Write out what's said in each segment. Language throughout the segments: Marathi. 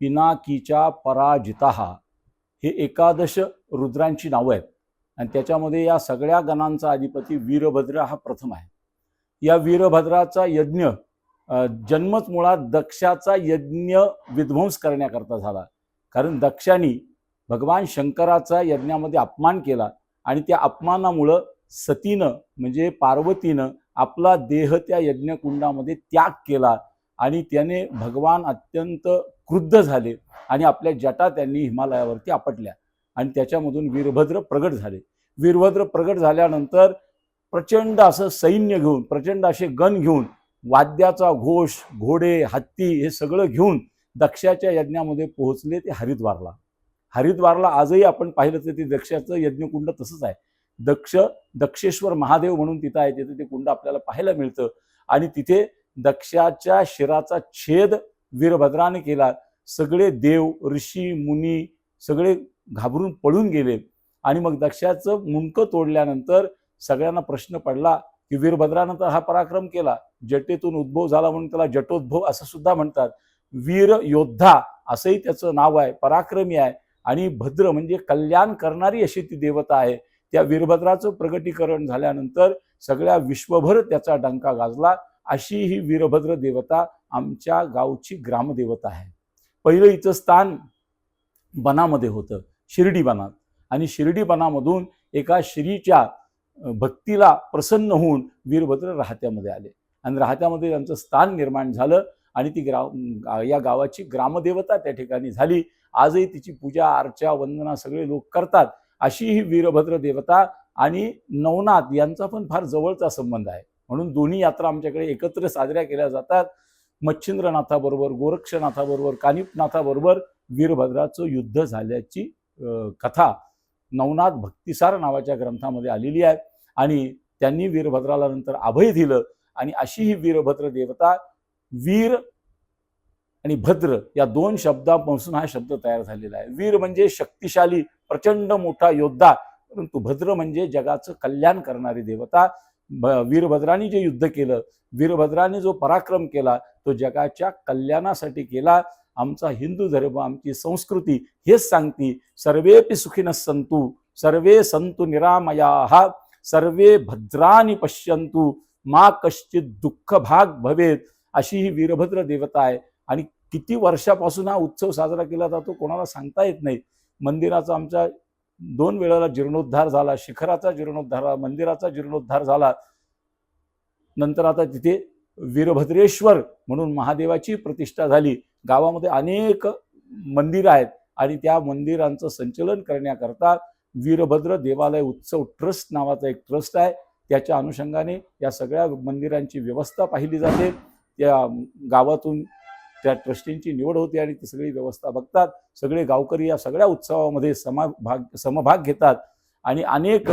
पिनाकीच्या पराजिता. हे एकादश रुद्रांची नावं आहेत. आणि त्याच्यामध्ये या सगळ्या गणांचा अधिपती वीरभद्र हा प्रथम आहे. या वीरभद्राचा यज्ञ जन्मच मुळात दक्षाचा यज्ञ विध्वंस करण्याकरता झाला. कारण दक्षाने भगवान शंकराचा यज्ञामध्ये अपमान केला आणि त्या अपमानामुळं सतीनं म्हणजे पार्वतीनं आपला देह त्या यज्ञकुंडामध्ये त्याग केला. आणि त्याने भगवान अत्यंत क्रुद्ध झाले आणि आपल्या जटा त्यांनी हिमालयावरती आपटल्या आणि त्याच्यामधून वीरभद्र प्रगट झाले. वीरभद्र प्रगट झाल्यानंतर प्रचंड असं सैन्य घेऊन प्रचंड असे गण घेऊन वाद्याचा घोष घोडे हत्ती हे सगळं घेऊन दक्षाच्या यज्ञामध्ये पोहोचले ते हरिद्वारला. हरिद्वारला आजही आपण पाहिलं तर ते दक्षाचं यज्ञकुंड तसंच आहे. दक्ष दक्षेश्वर महादेव म्हणून तिथं आहे तिथे ते कुंड आपल्याला पाहायला मिळतं. आणि तिथे दक्षाच्या शिराचा छेद वीरभद्राने केला. सगळे देव ऋषी मुनी सगळे घाबरून पळून गेले. आणि मग दक्षाचं मुंडकं तोडल्यानंतर सगळ्यांना प्रश्न पडला की वीरभद्रानं तर हा पराक्रम केला. जटेतून उद्भव झाला म्हणून त्याला जटोद्भव असं सुद्धा म्हणतात. वीर योद्धा असंही त्याचं नाव आहे पराक्रमी आहे. आणि भद्र म्हणजे कल्याण करणारी अशी ती देवता आहे. त्या वीरभद्राचं प्रगटीकरण झाल्यानंतर सगळ्या विश्वभर त्याचा डंका गाजला. अशी ही वीरभद्र देवता आमच्या गावची ग्रामदेवता आहे. पहिलं हिचं स्थान बनामध्ये होतं शिर्डी बनात. आणि शिर्डी बनामधून एका श्रीच्या भक्तीला प्रसन्न होऊन वीरभद्र राहत्यामध्ये आले. आणि राहत्यामध्ये त्यांचं स्थान निर्माण झालं आणि ती ग्राम या गावाची ग्रामदेवता त्या ठिकाणी झाली. आजही तिची पूजा अर्चा वंदना सगळे लोक करतात. अशी ही वीरभद्र देवता आणि नवनाथ यांचा पण फार जवळचा संबंध आहे. म्हणून दोन्ही यात्रा आमच्याकडे एकत्र साजऱ्या केल्या जातात. मच्छिंद्रनाथाबरोबर गोरक्षनाथाबरोबर कानिपनाथाबरोबर वीरभद्राचं युद्ध झाल्याची कथा नवनाथ भक्तिसार नावाच्या ग्रंथामध्ये आलेली आहे. आणि त्यांनी वीरभद्राला नंतर अभय दिलं आणि अशी ही वीरभद्र देवता वीर आणि भद्र या दोन शब्दापासून हा शब्द तयार झालेला आहे. वीर म्हणजे शक्तिशाली प्रचंड मोठा योद्धा परंतु भद्र म्हणजे जगाचं कल्याण करणारी देवता. वीरभद्राने जे युद्ध केलं वीरभद्राने जो पराक्रम केला तो जगाच्या कल्याणासाठी केला. आमचा हिंदू धर्म आमची संस्कृती हेच सांगती सर्वेपि सुखिनः संतु सर्वे संतु निरामयाः सर्वे भद्रानी पश्यंतु मा कश्चित दुःख भाग भवेत अशी ही वीरभद्र देवता आहे. आणि किती वर्षापासून हा उत्सव साजरा केला जातो कोणाला सांगता येत नाही. मंदिराचा आमच्या दोन वेळेला जीर्णोद्धार झाला शिखराचा जीर्णोद्धार झाला मंदिराचा जीर्णोद्धार झाला. नंतर आता तिथे वीरभद्रेश्वर म्हणून महादेवाची प्रतिष्ठा झाली. गावामध्ये अनेक मंदिरं आहेत आणि त्या मंदिरांचं संचलन करण्याकरता वीरभद्र देवालय उत्सव ट्रस्ट नावाचा एक ट्रस्ट आहे. त्याच्या अनुषंगाने या सगळ्या मंदिरांची व्यवस्था पाहिली जाते. त्या गावातून त्या ट्रस्टींची निवड होते आणि ती सगळी व्यवस्था बघतात. सगळे गावकरी या सगळ्या उत्सवामध्ये समाभाग समभाग घेतात. आणि अनेक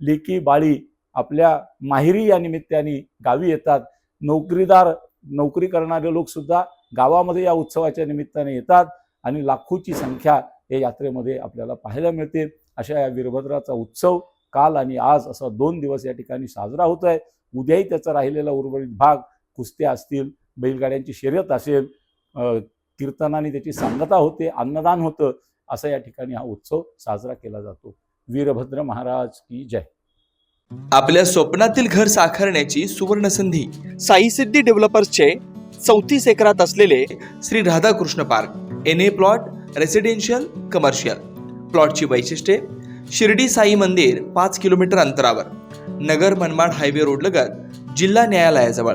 लेकी बाळी आपल्या माहिरी या निमित्ताने गावी येतात. नोकरीदार नोकरी करणारे लोकसुद्धा गावामध्ये या उत्सवाच्या निमित्ताने येतात आणि लाखोची संख्या या यात्रेमध्ये आपल्याला पाहायला मिळते. अशा या वीरभद्राचा उत्सव काल आणि आज असा दोन दिवस या ठिकाणी साजरा होत आहे उद्याही त्याचा राहिलेला उर्वरित भाग कुस्त्या असतील बैलगाड्यांची शर्यत असेल कीर्तनाने त्याची सांगता होते अन्नदान होतं असा या ठिकाणी हा उत्सव साजरा केला जातो. वीरभद्र महाराज की जय. आपल्या स्वप्नातील घर साकारण्याची सुवर्ण संधी साई सिद्धी डेव्हलपर्सचे चौतीस एकरात असलेले Shri Radhakrishna park N A plot residential commercial प्लॉटची वैशिष्ट्ये शिर्डी साई मंदिर पाच किलोमीटर अंतरावर नगर मनमाड हायवे रोड लगत जिल्हा न्यायालयाजवळ.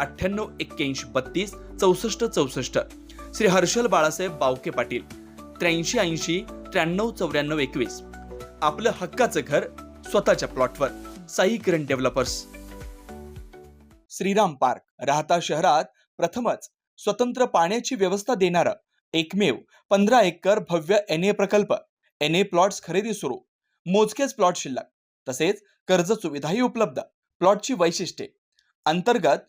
अठ्ठ्याण्णव एक्क्याऐंशी बत्तीस चौसष्ट चौसष्ट. श्री हर्षल बाळासाहेब बावके पाटील त्र्याऐंशी ऐंशी त्र्याण्णव चौऱ्याण्णव एकवीस. आपलं हक्काचं घर स्वतःच्या प्लॉटवर. साई किरण डेव्हलपर्स. श्रीराम पार्क राहता शहरात प्रथमच स्वतंत्र पाण्याची व्यवस्था देणारं एकमेव पंधरा एकर भव्य एन ए प्रकल्प. एन ए प्लॉट्स खरेदी सुरू. मोजकेच प्लॉट शिल्लक. तसेच कर्ज सुविधाही उपलब्ध प्लॉटची वैशिष्ट्ये. अंतर्गत